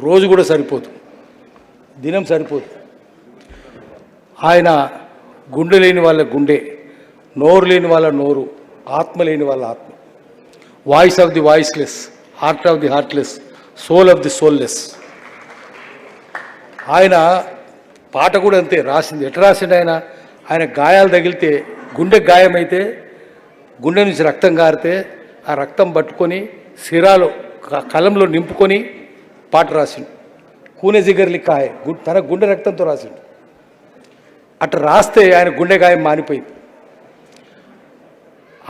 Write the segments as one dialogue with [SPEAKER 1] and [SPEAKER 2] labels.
[SPEAKER 1] రోజు కూడా సరిపోదు. దినం సరిపోదు. ఆయన గుండె లేని వాళ్ళ గుండె నోరు లేని వాళ్ళ నోరు ఆత్మ లేని వాళ్ళ ఆత్మ. Voice of the voiceless heart of the heartless soul of the soulless ఆయన పాట కూడా అంతే రాసింది. ఎట్లా రాసిండు ఆయన? ఆయన గాయాలు తగిలితే గుండె గాయమైతే గుండె నుంచి రక్తం కారితే ఆ రక్తం పట్టుకొని సిరాలు కలంలో నింపుకొని పాట రాసిండు. కూనె జిగర్లి కాయ గు- తన గుండె రక్తంతో రాసిండు. అట్లా రాస్తే ఆయన గుండె గాయం మానిపోయింది.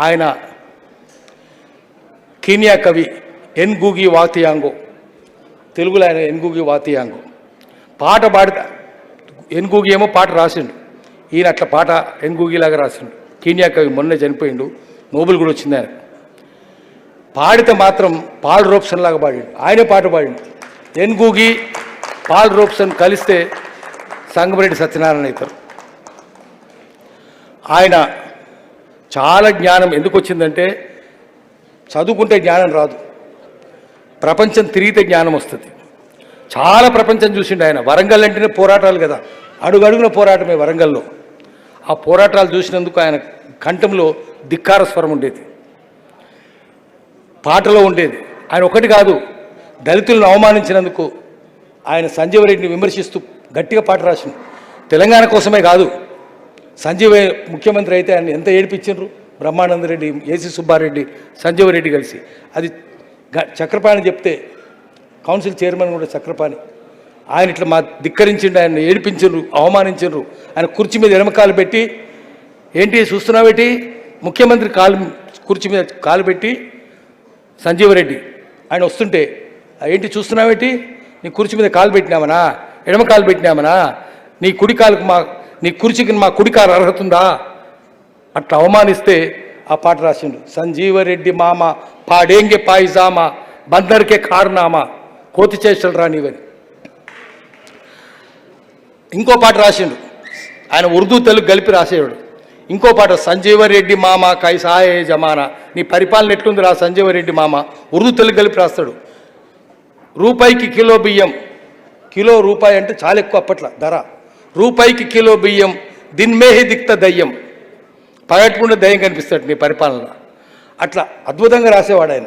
[SPEAKER 1] ఆయన కీనియా కవి ఎన్ గూగి వాతియాంగో తెలుగులో ఆయన ఎన్గూగి వాతియాంగో. పాట పాడితే ఎన్గూగి ఏమో పాట రాసిండు. ఈయన అట్లా పాట ఎన్గూగిలాగా రాసిండు. కీనియా కవి మొన్నే చనిపోయిండు. నోబుల్ కూడా వచ్చింది ఆయన పాడితే మాత్రం పాడు రోప్సన్ లాగా పాడిండు. ఆయనే పాట పాడిండు. ఎన్గూగి పాల్ రోప్సన్ కలిస్తే సంగమరెడ్డి సత్యనారాయణ అవుతారు. ఆయన చాలా జ్ఞానం ఎందుకు వచ్చిందంటే చదువుకుంటే జ్ఞానం రాదు. ప్రపంచం తిరిగితే జ్ఞానం వస్తుంది. చాలా ప్రపంచం చూసిండు ఆయన. వరంగల్ అంటేనే పోరాటాలు కదా. అడుగడుగున పోరాటమే వరంగల్లో. ఆ పోరాటాలు చూసినందుకు ఆయన కంఠంలో ధిక్కార స్వరం ఉండేది. పాటలో ఉండేది. ఆయన ఒకటి కాదు దళితులను అవమానించినందుకు ఆయన సంజీవరెడ్డిని విమర్శిస్తూ గట్టిగా పాట రాసిండు తెలంగాణ కోసమే కాదు సంజీవ ముఖ్యమంత్రి అయితే ఆయన ఎంత ఏడిపించారు బ్రహ్మానందరెడ్డి ఏసీ సుబ్బారెడ్డి సంజీవరెడ్డి కలిసి. అది చక్రపాణి చెప్తే కౌన్సిల్ చైర్మన్ కూడా చక్రపాణి. ఆయన ఇట్లా మా ధిక్కరించిండు ఆయన ఏడిపించిండ్రు అవమానించరు ఆయన కుర్చీ మీద ఎడమకాలు పెట్టి ఏంటి చూస్తున్నావేటి ముఖ్యమంత్రి కాలు కుర్చీ మీద కాలు పెట్టి సంజీవరెడ్డి ఆయన వస్తుంటే ఏంటి చూస్తున్నావేటి? నీ కుర్చీ మీద కాలు పెట్టినామనా ఎడమ కాలు పెట్టినామనా నీ కుడి కాలుకు మా నీ కుర్చీకి మా కుడి కాలు అర్హత ఉందా? అట్లా అవమానిస్తే ఆ పాట రాసిండు. సంజీవరెడ్డి మామ పాడేంగే పాయిజామా బందర్కే కారునామా కోతి చేష్టలు రానివని ఇంకో పాట రాసిండు. ఆయన ఉర్దూ తెలుగు కలిపి రాసేవాడు. ఇంకో పాట సంజీవరెడ్డి మామ కైసాయే జమానా. నీ పరిపాలన ఎట్లుంది రా సంజీవరెడ్డి మామ? ఉర్దూ తెలుగు కలిపి రాస్తాడు. రూపాయికి కిలో బియ్యం. కిలో రూపాయి అంటే చాలా ఎక్కువ అప్పట్లో ధర. రూపాయికి కిలో బియ్యం దిన్మేహి దిక్త దయ్యం. పగట్టుకుంటే దయ్యం కనిపిస్తాడు నీ పరిపాలన అట్లా అద్భుతంగా రాసేవాడు ఆయన.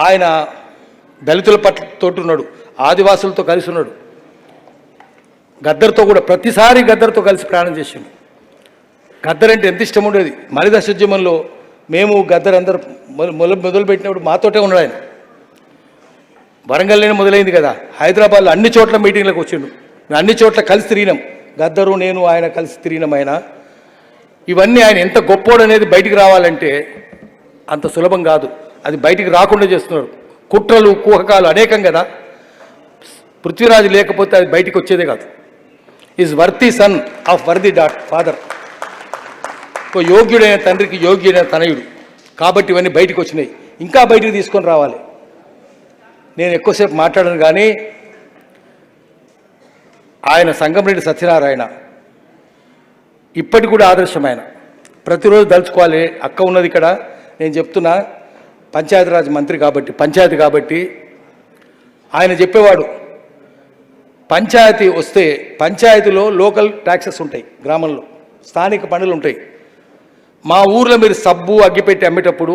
[SPEAKER 1] ఆయన దళితుల పట్ల తోటున్నాడు ఆదివాసులతో కలిసి ఉన్నాడు. గద్దర్తో కూడా ప్రతిసారి గద్దర్తో కలిసి ప్రయాణం చేసిండు. గద్దర్ అంటే ఎంత ఇష్టం ఉండేది? మలిదశ ఉద్యమంలో మేము గద్దర్ అందరు మొదలు మొదలుపెట్టినప్పుడు మాతోటే ఉన్నాడు ఆయన. వరంగల్లోనే మొదలైంది కదా. హైదరాబాద్లో అన్ని చోట్ల మీటింగ్లకు వచ్చిండు. అన్ని చోట్ల కలిసి తిరిగినాం. గద్దరు నేను ఆయన కలిసి తిరిగినాం ఆయన. ఇవన్నీ ఆయన ఎంత గొప్పోడు అనేది బయటికి రావాలంటే అంత సులభం కాదు. అది బయటికి రాకుండా చేస్తున్నాడు కుట్రలు కుహకాలు అనేకం కదా. పృథ్వీరాజు లేకపోతే అది బయటికి వచ్చేదే కాదు. Is worthy son of worthy dot father ఒక యోగ్యుడైన తండ్రికి యోగ్యుడైన తనయుడు. కాబట్టి ఇవన్నీ బయటికి వచ్చినాయి. ఇంకా బయటికి తీసుకొని రావాలి. నేను ఎక్కువసేపు మాట్లాడను కానీ ఆయన సంగమరెడ్డి సత్యనారాయణ ఇప్పటికి కూడా ఆదర్శం ఆయన ప్రతిరోజు దలుచుకోవాలి అక్క ఉన్నది ఇక్కడ. నేను చెప్తున్నా పంచాయతీరాజ్ మంత్రి కాబట్టి పంచాయతీ కాబట్టి ఆయన చెప్పేవాడు పంచాయతీ వస్తే పంచాయతీలో లోకల్ ట్యాక్సెస్ ఉంటాయి గ్రామంలో స్థానిక పనులు ఉంటాయి. మా ఊర్లో మీరు సబ్బు అగ్గిపెట్టి అమ్మేటప్పుడు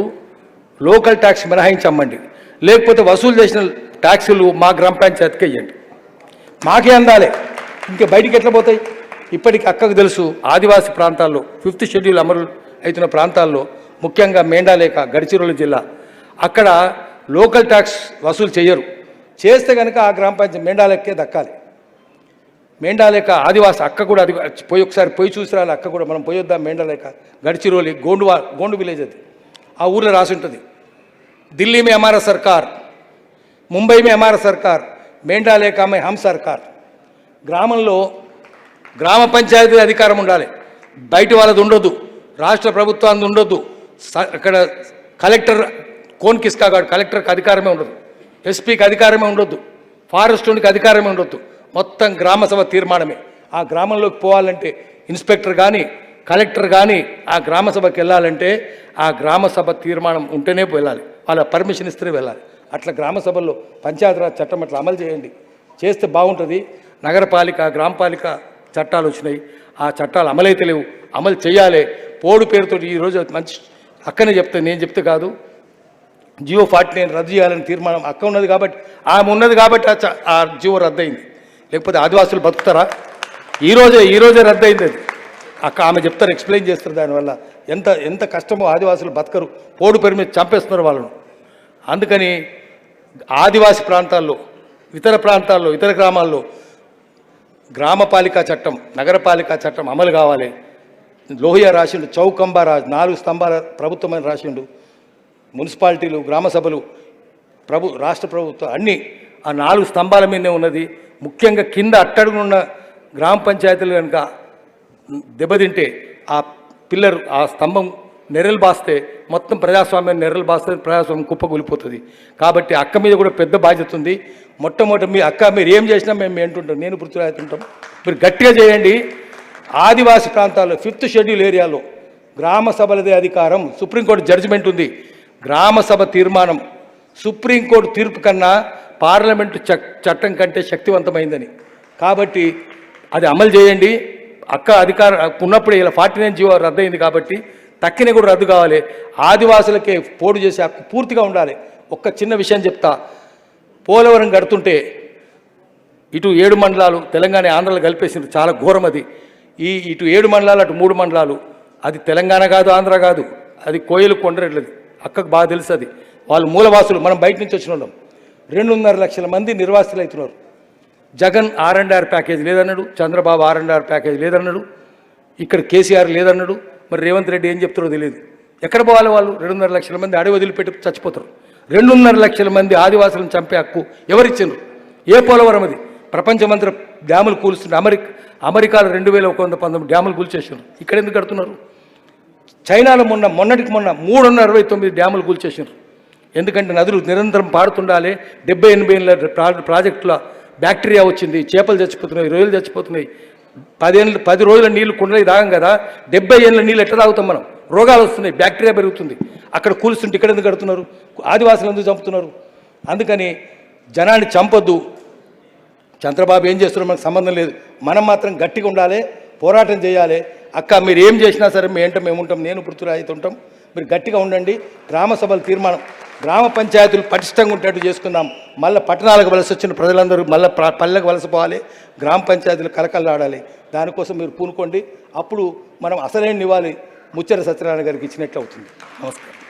[SPEAKER 1] లోకల్ ట్యాక్స్ మినహాయించి అమ్మండి. లేకపోతే వసూలు చేసిన ట్యాక్సులు మా గ్రామ పంచాయతీకి ఇవ్వండి మాకే అందాలే. ఇంకా బయటికి ఎట్లా పోతాయి? ఇప్పటికి అక్కకు తెలుసు ఆదివాసీ ప్రాంతాల్లో ఫిఫ్త్ షెడ్యూల్ అమలు అవుతున్న ప్రాంతాల్లో ముఖ్యంగా మేండాలేక గడిచిరోలు జిల్లా అక్కడ లోకల్ ట్యాక్స్ వసూలు చేయరు. చేస్తే కనుక ఆ గ్రామ పంచాయతీ మేండాలెక్కే దక్కాలి. మేండాలేక ఆదివాసి అక్క కూడా అది పోయి ఒకసారి పోయి చూసిరాలి అక్క కూడా మనం పోయొద్దాం మేండాలేక గడిచిరోలి గోండువా గోండు విలేజ్ అది. ఆ ఊర్లో రాసి ఉంటుంది. ఢిల్లీ में हमारा सरकार ముంబై మే హమారా సర్కార్ మేండాలేక మే హమ్ సర్కార్. గ్రామంలో గ్రామ పంచాయతీ అధికారం ఉండాలి. బయట వాళ్ళది ఉండొద్దు. రాష్ట్ర ప్రభుత్వానికి ఉండొద్దు. స- అక్కడ కలెక్టర్ కోన్ కిస్కాగాడు కలెక్టర్కి అధికారమే ఉండదు ఎస్పీకి అధికారమే ఉండొద్దు. ఫారెస్ట్ ఉండికి అధికారమే ఉండొద్దు. మొత్తం గ్రామసభ తీర్మానమే. ఆ గ్రామంలోకి పోవాలంటే ఇన్స్పెక్టర్ కానీ కలెక్టర్ కానీ ఆ గ్రామసభకి వెళ్ళాలంటే ఆ గ్రామసభ తీర్మానం ఉంటేనే వెళ్ళాలి. వాళ్ళ పర్మిషన్ ఇస్తే వెళ్ళాలి. అట్లా గ్రామ సభల్లో పంచాయతీరాజ్ చట్టం అట్లా అమలు చేయండి. చేస్తే బాగుంటుంది. నగరపాలిక గ్రామపాలిక చట్టాలు వచ్చినాయి. ఆ చట్టాలు అమలైతే లేవు. అమలు చేయాలి. పోడు పేరుతో ఈరోజు మంచి అక్కనే చెప్తే నేను చెప్తే కాదు. జియో ఫార్టీ నైన్ రద్దు చేయాలని తీర్మానం అక్క ఉన్నది కాబట్టి ఆమె ఉన్నది కాబట్టి ఆ చ- ఆ జియో రద్దయింది. లేకపోతే ఆదివాసులు బతుకుతారా? ఈరోజే ఈరోజే రద్దయింది అది. అక్క ఆమె చెప్తారు ఎక్స్ప్లెయిన్ చేస్తారు దానివల్ల. ఎంత ఎంత కష్టమో ఆదివాసులు బతకరు. పోడు పేరు మీద చంపేస్తున్నారు వాళ్ళను. అందుకని ఆదివాసి ప్రాంతాల్లో ఇతర ప్రాంతాల్లో ఇతర గ్రామాల్లో గ్రామపాలికా చట్టం నగరపాలికా చట్టం అమలు కావాలి. లోహియా రాసిండు చౌకంబా రా నాలుగు స్తంభాల ప్రభుత్వమని రాసిండు. మున్సిపాలిటీలు గ్రామ సభలు ప్రభు రాష్ట్ర ప్రభుత్వం అన్నీ ఆ నాలుగు స్తంభాల మీదనే ఉన్నది. ముఖ్యంగా కింద అట్టడుగునున్న గ్రామ పంచాయతీలు కనుక దెబ్బతింటే ఆ పిల్లర్ ఆ స్తంభం నెర్రలు బాస్తే మొత్తం ప్రజాస్వామ్యం నెర్రలు బాస్తే ప్రజాస్వామ్యం కుప్పకూలిపోతుంది కాబట్టి అక్క మీద కూడా పెద్ద బాధ్యత ఉంది. మొట్టమొదటి మీ అక్క మీరు ఏం చేసినా మేము ఏంటుంటాం? నేను పృథ్వీరాజుంటాం మీరు గట్టిగా చేయండి. ఆదివాసి ప్రాంతాల్లో ఫిఫ్త్ షెడ్యూల్ ఏరియాలో గ్రామ సభలదే అధికారం సుప్రీంకోర్టు జడ్జిమెంట్ ఉంది. గ్రామ సభ తీర్మానం సుప్రీంకోర్టు తీర్పు కన్నా పార్లమెంటు చ- చట్టం కంటే శక్తివంతమైందని. కాబట్టి అది అమలు చేయండి. అక్క అధికారం ఉన్నప్పుడు ఇలా ఫార్టీ నైన్ జీవో రద్దయింది కాబట్టి తక్కిన కూడా రద్దు కావాలి. ఆదివాసులకే పోటు చేసే హక్కు పూర్తిగా ఉండాలి. ఒక్క చిన్న విషయం చెప్తా. పోలవరం కడుతుంటే ఇటు ఏడు మండలాలు తెలంగాణ ఆంధ్రలు కలిపేసింది చాలా ఘోరం అది. ఈ ఇటు ఏడు మండలాలు అటు మూడు మండలాలు. అది తెలంగాణ కాదు ఆంధ్ర కాదు. అది కోయలు కొండరెట్లది అక్కకు బాగా తెలుసు అది. వాళ్ళు మూలవాసులు మనం బయట నుంచి వచ్చిన వాళ్ళం. రెండున్నర లక్షల మంది నిర్వాసితులు అవుతున్నారు Jagan R and R package లేదన్నాడు Chandrababu R and R package లేదన్నాడు ఇక్కడ కేసీఆర్ లేదన్నాడు మరి రేవంత్ రెడ్డి ఏం చెప్తారో తెలియదు. ఎక్కడ పోవాలి వాళ్ళు? రెండున్నర లక్షల మంది అడవి వదిలిపెట్టి చచ్చిపోతారు. రెండున్నర లక్షల మంది ఆదివాసులను చంపే హక్కు ఎవరిచ్చిండ్రు? ఏ పోలవరం అది? ప్రపంచమంతా డ్యాములు కూలుస్తున్న అమెరికా అమెరికాలో రెండు వేల ఒక వంద పంతొమ్మిది డ్యాములు కూల్చేసారు ఇక్కడ ఎందుకు కడుతున్నారు? చైనాలో మొన్న మొన్నటికి మొన్న మూడు వందల అరవై తొమ్మిది డ్యాములు కూల్చేసారు ఎందుకంటే నదులు నిరంతరం పాడుతుండాలి డెబ్బై ఎనభై ప్రా- ప్రాజెక్టుల బ్యాక్టీరియా వచ్చింది చేపలు చచ్చిపోతున్నాయి రొయ్యలు చచ్చిపోతున్నాయి. పదేళ్ళు పది రోజుల నీళ్ళు కుండలకి తాగం కదా డెబ్బై ఏళ్ళ నీళ్ళు ఎట్లా తాగుతాం మనం? రోగాలు వస్తున్నాయి బ్యాక్టీరియా పెరుగుతుంది. అక్కడ కూలుస్తుంటే ఇక్కడ ఎందుకు కడుతున్నారు? ఆదివాసులు ఎందుకు చంపుతున్నారు? అందుకని జనాన్ని చంపొద్దు. చంద్రబాబు ఏం చేస్తున్నారో మనకు సంబంధం లేదు. మనం మాత్రం గట్టిగా ఉండాలి పోరాటం చేయాలి. అక్క మీరు ఏం చేసినా సరే మేము ఏంటో మేము ఉంటాం నేను పృథ్వీరాజ్ ఉంటాం. మీరు గట్టిగా ఉండండి. గ్రామ సభల తీర్మానం గ్రామ పంచాయతీలు పటిష్టంగా ఉండేట్టు చేసుకుందాం. మళ్ళీ పట్టణాలకు వలస వచ్చిన ప్రజలందరూ మళ్ళీ ప్ర- పల్లెకు వలసపోవాలి గ్రామ పంచాయతీలు కలకల్లాడాలి దానికోసం మీరు పూనుకోండి. అప్పుడు మనం అసలేని ఇవ్వాలి ముచ్చర సత్యనారాయణ గారికి ఇచ్చినట్లు అవుతుంది. నమస్కారం.